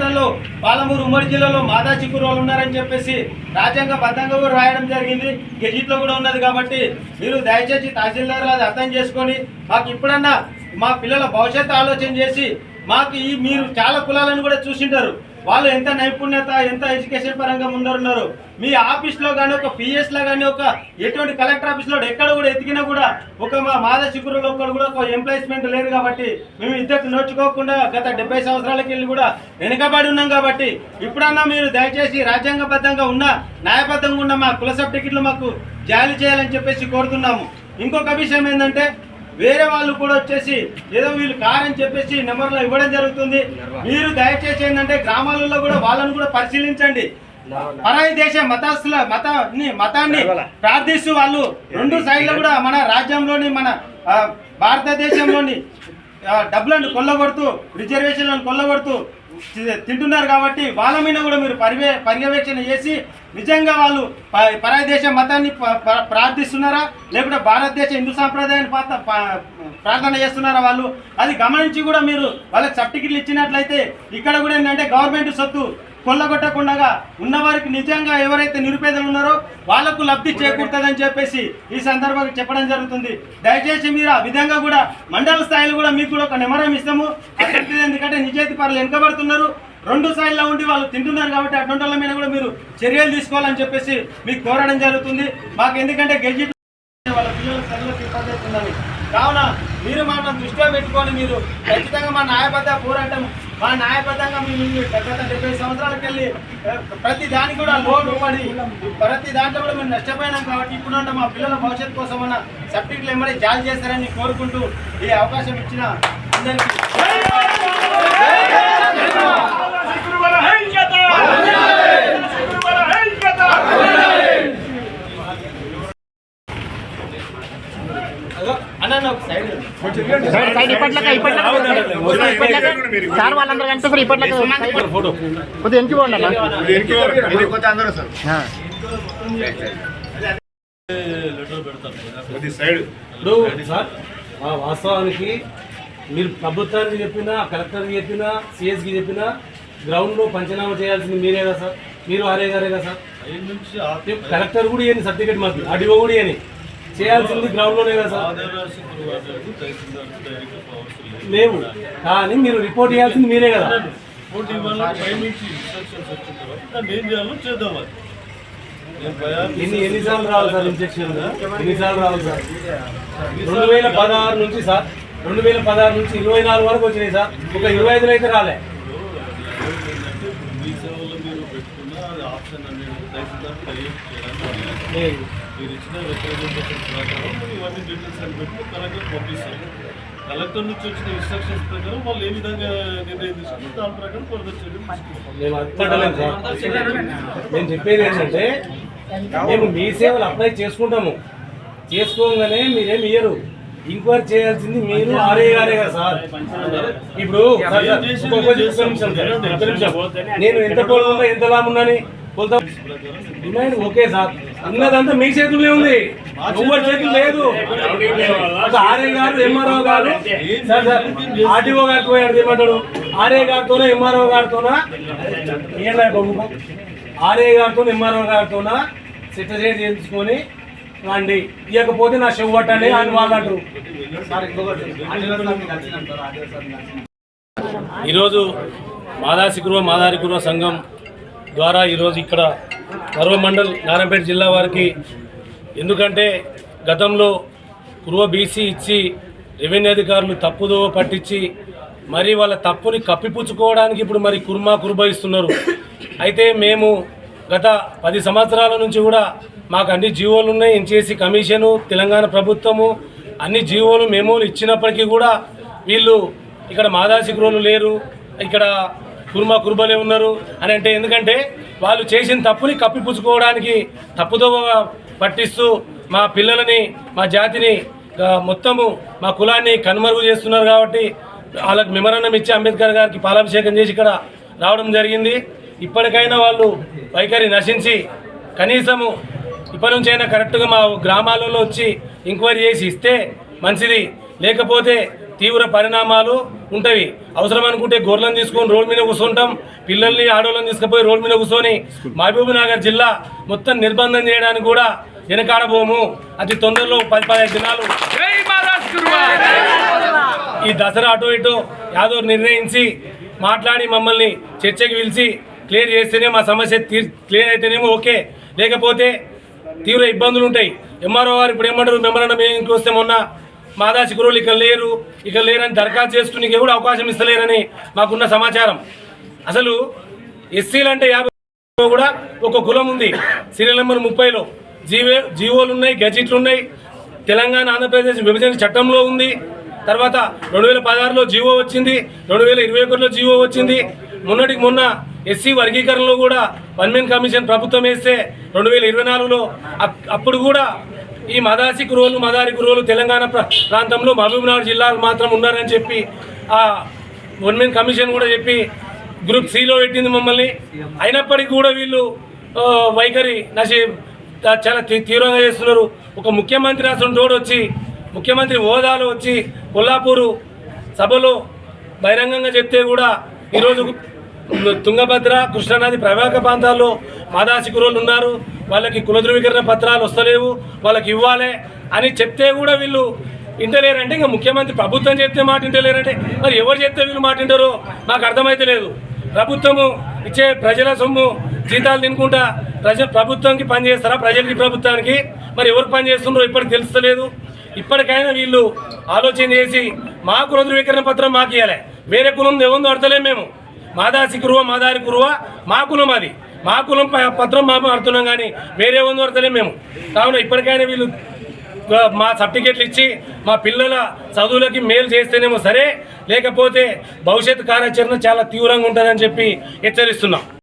ప్రాంతంలో పాలమూరు ఉమ్మడి జిల్లాలో మాదా చిక్కురు వాళ్ళు ఉన్నారని చెప్పేసి రాజ్యాంగ బద్దంగా కూడా రాయడం జరిగింది. గెజిట్లో కూడా ఉన్నది కాబట్టి మీరు దయచేసి తహసీల్దార్ అది అర్థం చేసుకొని మాకు ఇప్పుడన్నా మా పిల్లల భవిష్యత్తు ఆలోచన చేసి మాకు ఈ మీరు చాలా కులాలను కూడా చూసింటారు. వాళ్ళు ఎంత నైపుణ్యత ఎంత ఎడ్యుకేషన్ పరంగా ముందరున్నారు? మీ ఆఫీస్లో కానీ ఒక పిఎస్లో కానీ ఒక ఎటువంటి కలెక్టర్ ఆఫీస్లో ఎక్కడ కూడా ఎతికినా కూడా ఒక మా మాద శిఖరులో ఒక్కడు కూడా ఒక ఎంప్లాయ్మెంట్ లేదు కాబట్టి మేము ఇద్దరు నోచుకోకుండా గత డెబ్బై సంవత్సరాలకి వెళ్ళి కూడా వెనుకబడి ఉన్నాం కాబట్టి ఇప్పుడన్నా మీరు దయచేసి రాజ్యాంగబద్ధంగా ఉన్న న్యాయబద్ధంగా ఉన్న మా కుల సబ్ టికెట్లు మాకు జారీ చేయాలని చెప్పేసి కోరుతున్నాము. ఇంకొక విషయం ఏంటంటే వేరే వాళ్ళు కూడా వచ్చేసి ఏదో వీళ్ళు కారని చెప్పేసి నెంబర్లో ఇవ్వడం జరుగుతుంది. మీరు దయచేసి ఏంటంటే గ్రామాలలో కూడా వాళ్ళని కూడా పరిశీలించండి. పరాయి దేశ మతస్థుల మతాన్ని మతాన్ని ప్రార్థిస్తూ వాళ్ళు రెండు సైడ్లు కూడా మన రాజ్యంలోని మన భారతదేశంలోని డబ్బులను కొల్లగొడుతూ రిజర్వేషన్లను కొల్లగొడుతూ తి- తింటున్నారు కాబట్టి వాళ్ళ మీద కూడా మీరు పర్యవే పర్యవేక్షణ చేసి నిజంగా వాళ్ళు పరాయ పరాయి దేశ మతాన్ని ప- ప్రార్థిస్తున్నారా? లేకుంటే భారతదేశ హిందూ సాంప్రదాయాన్ని పాత ప్రార్థన చేస్తున్నారా వాళ్ళు? అది గమనించి కూడా మీరు వాళ్ళకి సర్టిఫికెట్లు ఇచ్చినట్లయితే ఇక్కడ కూడా ఏంటంటే గవర్నమెంట్ సొత్తు కొల్లగొట్టకుండా ఉన్నవారికి నిజంగా ఎవరైతే నిరుపేదలు ఉన్నారో వాళ్ళకు లబ్ధి చేకూరుతుందని చెప్పేసి ఈ సందర్భంగా చెప్పడం జరుగుతుంది. దయచేసి మీరు ఆ విధంగా కూడా మండల స్థాయిలో కూడా మీకు కూడా ఒక నిమరం ఇస్తాము. ఎందుకంటే నిజాయితీ పనులు వెనుకబడుతున్నారు. రెండు స్థాయిల్లో ఉండి వాళ్ళు తింటున్నారు కాబట్టి అటువంటి వాళ్ళ మీద కూడా మీరు చర్యలు తీసుకోవాలని చెప్పేసి మీకు కోరడం జరుగుతుంది. మాకు ఎందుకంటే గెజిట్ వాళ్ళ పిల్లల చదువులకు ఇబ్బంది అవుతుందని. కావున మీరు మనం దృష్టిలో పెట్టుకొని మీరు ఖచ్చితంగా మా న్యాయబద్ధ పోరాటం మా న్యాయబద్ధంగా మేము గత డెబ్బై సంవత్సరాలకు వెళ్ళి ప్రతి దానికి కూడా లోన్ పడి ప్రతి దాంట్లో కూడా మేము నష్టపోయినాం కాబట్టి ఇప్పుడు మా పిల్లల భవిష్యత్తు కోసం అన్న సబ్జెక్టులు ఏమైనా జారీ చేస్తారని కోరుకుంటూ ఈ అవకాశం ఇచ్చిన అందరికీ. ఇప్పట్లక ఇప్పట్లక ఇప్పట్లక సార్ వాళ్ళందరూ కనిపిస్తారు ఇప్పట్లక కొద్దిగా పోండి వాస్తవానికి మీరు ప్రభుత్వానికి చెప్పినా కలెక్టర్కి చెప్పినా సిఎస్కి చెప్పినా గ్రౌండ్లో పంచనామా చేయాల్సింది మీరే కదా సార్. మీరు ఆరే గారే కదా సార్. కలెక్టర్ కూడా ఇవ్వని సర్టిఫికేట్ మాకు ఆడిఓ కూడా ఇవ్వని. చేయాల్సింది గ్రౌండ్లోనే కదా సార్? లేవు. కానీ మీరు రిపోర్ట్ చేయాల్సింది మీరే కదా. ఏం చేయాలో చేద్దాం ఎన్ని ఎన్నిసార్లు రావాలి సార్ ఇన్స్ట్రక్షన్ ఎన్నిసార్లు రావాలి సార్? రెండు వేల పదహారు నుంచి సార్. రెండు వేల పదహారు నుంచి ఇరవై నాలుగు వరకు వచ్చినాయి సార్. ఒక ఇరవై ఐదులో అయితే రాలే. పెట్టుకున్న అది ఆప్షన్ అనేది. మీరు ఇచ్చిన రిప్రజెంటేషన్ ప్రకారం మీరు ఇవన్నీ డీటెయిల్స్ అని పెట్టి కలెక్టర్ పంపిస్తారు. కలెక్టర్ నుంచి వచ్చిన ఇన్స్ట్రక్షన్స్ ప్రకారం వాళ్ళు ఏ విధంగా నిర్ణయం తీసుకుంటారు దాని ప్రకారం తీసుకుంటాం సార్ నేను చెప్పేది ఏంటంటే మేము మీ సేవలు అప్లై చేసుకుంటాము. చేసుకోగానే మీరేం ఇయ్యరు. ఎంక్వైరీ చేయాల్సింది మీరు ఆర్ఏ గారే కదా సార్. ఇప్పుడు. నేను ఎంత పొలం ఎంత లాభం ఉన్నాని కొలత డిమాండ్ ఓకే సార్. ఉన్నదంతా మీ చేతుల్లో ఉంది. ఎవరి చేతులు లేదు. ఆర్ఏ గారు ఎంఆర్ఓ గారు సార్ సార్ ఆర్టీఓ గారికి పోయాడు ఏమంటాడు ఆర్ఏ గారితోనే ఎంఆర్ఓ గారితోనా ఏంటా బాబు ఆర్ఏ గారితో ఎంఆర్ఓ గారితోనా సెటిల్ చేయించుకొని రండి. ఇవ్వకపోతే నా చెవు పట్టండి అని వాళ్ళు అంటారు ఈరోజు మాదాసి కురువ మాదారి కురువ సంఘం ద్వారా ఈరోజు ఇక్కడ పర్వ మండల్ నారాయణపేట జిల్లా వారికి ఎందుకంటే గతంలో కురువ బీసీ ఇచ్చి రెవెన్యూ అధికారులు తప్పుదో పట్టించి మరి వాళ్ళ తప్పుని కప్పిపుచ్చుకోవడానికి ఇప్పుడు మరి కుర్మా కుర్బా ఇస్తున్నారు. అయితే మేము గత పది సంవత్సరాల నుంచి కూడా మాకు అన్ని జీవోలు ఉన్నాయి. ఎంచేసి కమిషను తెలంగాణ ప్రభుత్వము అన్ని జీవోలు మెమోలు ఇచ్చినప్పటికీ కూడా వీళ్ళు ఇక్కడ మాదాసి గృహలు లేరు ఇక్కడ కుర్మా కుర్బలే ఉన్నారు అని అంటే ఎందుకంటే వాళ్ళు చేసిన తప్పుని కప్పిపుచ్చుకోవడానికి తప్పుదో పట్టిస్తూ మా పిల్లలని మా జాతిని మొత్తము మా కులాన్ని కనుమరుగు చేస్తున్నారు కాబట్టి వాళ్ళకి మెమరణం ఇచ్చి అంబేద్కర్ గారికి పాలాభిషేకం చేసి ఇక్కడ రావడం జరిగింది. ఇప్పటికైనా వాళ్ళు వైఖరి నశించి కనీసము ఇప్పటి నుంచి అయినా కరెక్ట్గా మా గ్రామాలలో వచ్చి ఎంక్వైరీ చేసి ఇస్తే మంచిది. లేకపోతే తీవ్ర పరిణామాలు ఉంటాయి అవసరం అనుకుంటే గొర్రెలను తీసుకొని రోడ్డు మీద కూర్చుంటాం. పిల్లల్ని ఆడోళ్ళని తీసుకుపోయి రోడ్డు మీద కూర్చొని మహబూబ్ నగర్ జిల్లా మొత్తం నిర్బంధం చేయడానికి కూడా వెనకాడబోము అతి తొందరలో పది పదిహేను దినాలు. ఈ దసరా అటు ఇటు యాదవ్ నిర్ణయించి మాట్లాడి మమ్మల్ని చర్చకి పిలిచి క్లియర్ చేస్తేనే మా సమస్య క్లియర్ అయితేనేమో ఓకే. లేకపోతే తీవ్ర ఇబ్బందులు ఉంటాయి. ఎంఆర్ఓ గారు ఇప్పుడు ఏమంటారు? మెమరాండం ఏంకి వస్తే మొన్న మాదాసి గురువులు ఇక్కడ లేరు ఇక్కడ లేరని దరఖాస్తు చేసుకునే కూడా అవకాశం ఇస్తలేరని మాకున్న సమాచారం. అసలు ఎస్సీలు అంటే యాభై కూడా ఒక కులం ఉంది. సీరియల్ నెంబర్ ముప్పైలో. జీవో జీవోలు ఉన్నాయి గెజిట్లు ఉన్నాయి. తెలంగాణ ఆంధ్రప్రదేశ్ విభజన చట్టంలో ఉంది. తర్వాత రెండు వేల పదహారులో జీవో వచ్చింది. రెండు వేల ఇరవై ఒకటిలో జీవో వచ్చింది. మొన్నటికి మొన్న ఎస్సీ వర్గీకరణలో కూడా వన్ మెన్ కమిషన్ ప్రభుత్వం వేస్తే రెండు వేల ఇరవై నాలుగులో అప్- అప్పుడు కూడా ఈ మదాసి కురువులు మదారి కురువులు తెలంగాణ ప్రాంతంలో మహబూబ్నగర్ జిల్లాలు మాత్రం ఉన్నారని చెప్పి ఆ వన్ మెన్ కమిషన్ కూడా చెప్పి గ్రూప్ సిలో పెట్టింది మమ్మల్ని. అయినప్పటికీ కూడా వీళ్ళు వైఖరి నశి చాలా తీ- తీవ్రంగా చేస్తున్నారు. ఒక ముఖ్యమంత్రి అసలు తోడు వచ్చి ముఖ్యమంత్రి హోదాలో వచ్చి కొల్లాపూరు సభలో బహిరంగంగా చెప్తే కూడా ఈరోజు తుంగభద్ర కృష్ణానది ప్రవాహక ప్రాంతాల్లో మాదాసి ఉన్నారు. వాళ్ళకి కుల ధృవీకరణ పత్రాలు వస్తలేవు వాళ్ళకి ఇవ్వాలి అని చెప్తే కూడా వీళ్ళు ఇంటలేరంటే ఇంకా ముఖ్యమంత్రి ప్రభుత్వం చెప్తే మాట ఇంటలేరంటే మరి ఎవరు చెప్తే వీళ్ళు మాట వింటారో నాకు అర్థమైతే లేదు. ప్రభుత్వము ఇచ్చే ప్రజల సొమ్ము జీతాలు తినుకుంటా ప్రజ ప్రభుత్వానికి పనిచేస్తారా ప్రజలకి ప్రభుత్వానికి? మరి ఎవరు పని ఇప్పటికి తెలుస్తలేదు. ఇప్పటికైనా వీళ్ళు ఆలోచన చేసి మా కుల ధృవీకరణ పత్రం మాకు ఇవ్వాలి వేరే కులం ఎవరు అడతలేం మేము. మాదాసి కురువ మాదారి కురువ మా కులం అది. మా కులం పత్రం మా ఆడుతున్నాం కానీ వేరే ఉంది అడతలేం మేము. కావున ఇప్పటికైనా వీళ్ళు మా సర్టిఫికెట్లు ఇచ్చి మా పిల్లల చదువులకి మేలు చేస్తేనేమో సరే లేకపోతే భవిష్యత్ కార్యాచరణ చాలా తీవ్రంగా ఉంటుందని చెప్పి హెచ్చరిస్తున్నాం.